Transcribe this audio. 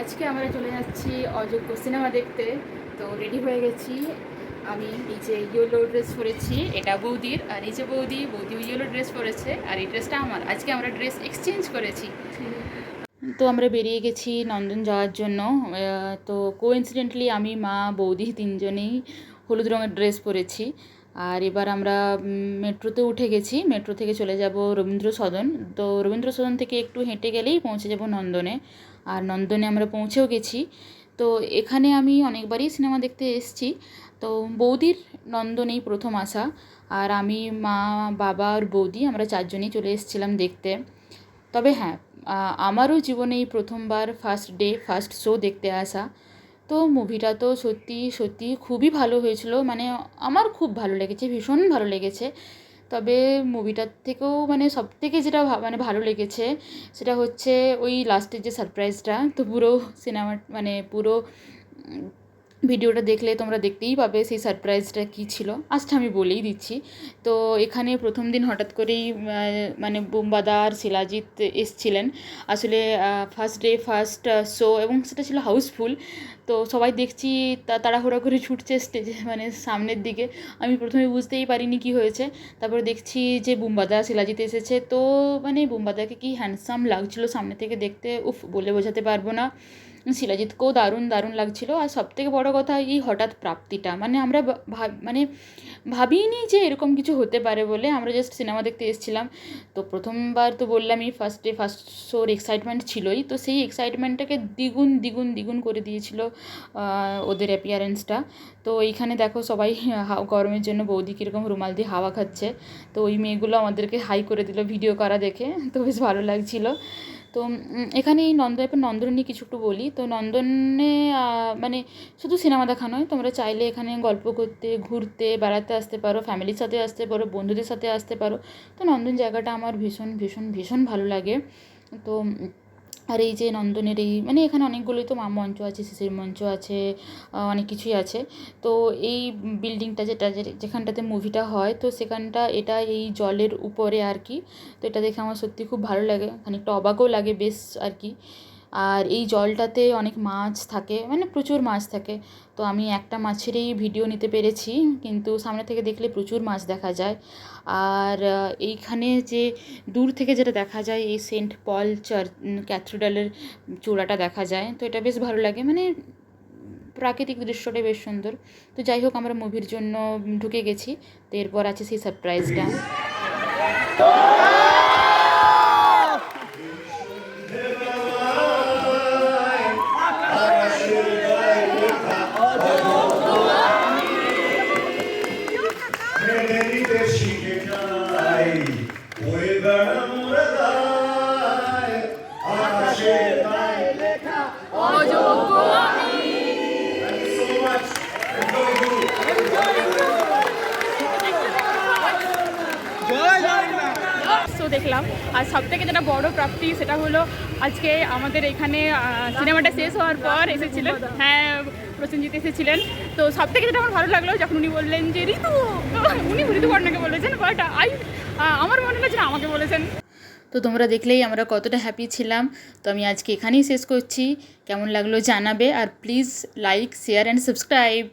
আজকে আমরা চলে যাচ্ছি অযোগ্য সিনেমা দেখতে। তো রেডি হয়ে গেছি। আমি এই যে ইয়েলো ড্রেস পরেছি, এটা বৌদির, আর এই যে বৌদি, বৌদিও ইয়েলো ড্রেস পরেছে, আর এই ড্রেসটা আমার। আজকে আমরা ড্রেস এক্সচেঞ্জ করেছি। তো আমরা বেরিয়ে গেছি নন্দন যাওয়ার জন্য। তো কোইন্সিডেন্টলি আমি, মা, বৌদি তিনজনেই হলুদ রঙের ড্রেস পরেছি। আর এবার আমরা মেট্রোতে উঠে গেছি। মেট্রো থেকে চলে যাব রবীন্দ্র সদন তো রবীন্দ্র সদন থেকে একটু হেঁটে গেলেই পৌঁছে যাব নন্দনে। আর নন্দনে আমরা পৌঁছেও গেছি। তো এখানে আমি অনেকবারই সিনেমা দেখতে এসেছি। তো বৌদির নন্দনেই প্রথম আসা। আর আমি, মা, বাবা আর বৌদি আমরা চারজনেই চলে এসেছিলাম দেখতে। তবে হ্যাঁ আমারও জীবনে এই প্রথমবার ফার্স্ট ডে ফার্স্ট শো দেখতে আসা। তো মুভিটা তো সত্যি সত্যি খুবই ভালো হয়েছিল। মানে আমার খুব ভালো লেগেছে, ভীষণ ভালো লেগেছে। তবে মুভিটার থেকেও মানে সব থেকে যেটা মানে ভালো লেগেছে সেটা হচ্ছে ওই লাস্টের যে সারপ্রাইজটা তো পুরো সিনেমা মানে পুরো ভিডিওটা দেখলে তোমরা দেখতেই পাবে সেই সারপ্রাইজটা কী ছিল। আজটা আমি বলেই দিচ্ছি, তো এখানে প্রথম দিন হঠাৎ করেই মানে বোম্বাদা আর শিলাজিৎ এসছিলেন। আসলে ফার্স্ট ডে ফার্স্ট শো এবং সেটা ছিল হাউসফুল তো সবাই দেখছি তাড়াহুড়ো করে ছুটছে স্টেজে মানে সামনের দিকে। আমি প্রথমে বুঝতেই পারিনি কি হয়েছে, তারপরে দেখছি যে বুম্বাদা, শিলাজিৎ এসেছে। তো মানে বুম্বাদাকে কি হ্যান্ডসাম লাগছিল সামনে থেকে দেখতে? উফ, বলে বোঝাতে পারব না। শিলাজিৎকেও দারুণ দারুণ লাগছিল। আর সবথেকে বড় কথা এই হঠাৎ প্রাপ্তিটা। মানে আমরা মানে ভাবিনি যে এরকম কিছু হতে পারে বলে। আমরা জাস্ট সিনেমা দেখতে এসেছিলাম। তো প্রথমবার তো বললামই ফার্স্ট ডে ফার্স্ট শোর এক্সাইটমেন্ট ছিলই। তো সেই এক্সাইটমেন্টটাকে দ্বিগুণ দ্বিগুণ দ্বিগুণ করে দিয়েছিল ওদের অ্যাপিয়ারেন্সটা তো এইখানে দেখো সবাই গরমের জন্য বৌদি কীরকম রুমাল দিয়ে হাওয়া খাচ্ছে। তো ওই মেয়েগুলো আমাদেরকে হাই করে দিল ভিডিও করা দেখে। তো বেশ ভালো লাগছিল। তো এখানে এই নন্দন, এরপর নন্দন নিয়ে কিছু একটু বলি। তো নন্দনে মানে শুধু সিনেমা দেখা নয়, তোমরা চাইলে এখানে গল্প করতে, ঘুরতে, বেড়াতে আসতে পারো ফ্যামিলির সাথে আসতে পারো, বন্ধুদের সাথে আসতে পারো। তো নন্দন জায়গাটা আমার ভীষণ ভীষণ ভীষণ ভালো লাগে। তো আর এই যে নন্দনের এই মানে এখানে অনেকগুলোই তো মা মঞ্চ আছে, শিশির মঞ্চ আছে অনেক কিছুই আছে। তো এই বিল্ডিংটা যেটা যেখানটাতে মুভিটা হয়, তো সেখানটা, এটা এই জলের উপরে আর কি। তো এটা দেখে আমার সত্যি খুব ভালো লাগে, খানিকটা অবাকও লাগে বেশ আর কি। আর এই জলটাতে অনেক মাছ থাকে মানে প্রচুর মাছ থাকে। তো আমি একটা মাছেরই ভিডিও নিতে পেরেছি, কিন্তু সামনে থেকে দেখলে প্রচুর মাছ দেখা যায়। আর এইখানে যে দূর থেকে যেটা দেখা যায়, এই সেন্ট পল চার্চ ক্যাথিড্রালের চূড়াটা দেখা যায়। তো এটা বেশ ভালো লাগে মানে প্রাকৃতিক দৃশ্যটাই বেশ সুন্দর। তো যাই হোক, আমরা মুভির জন্য ঢুকে গেছি। তো এরপর আছে সেই সারপ্রাইজটা দেখলাম। আর সব থেকে যেটা বড় প্রাপ্তি, সেটা হলো আজকে আমাদের এখানে সিনেমাটা শেষ হওয়ার পর এসেছিলেন। হ্যাঁ প্রসেনজিৎ এসেছিলেন। তো সব থেকে যেটা আমার ভালো লাগল, যখন উনি বললেন যে, ঋতু! উনি ঋতুপর্ণাকে বলেছেন বাট আই আমার মনে হচ্ছে আমাকে বলেছেন। তো তোমরা দেখলেই আমরা কতটা হ্যাপি ছিলাম। তো আমি আজকে এখানেই শেষ করছি। কেমন লাগল জানাবে। আর please like share and subscribe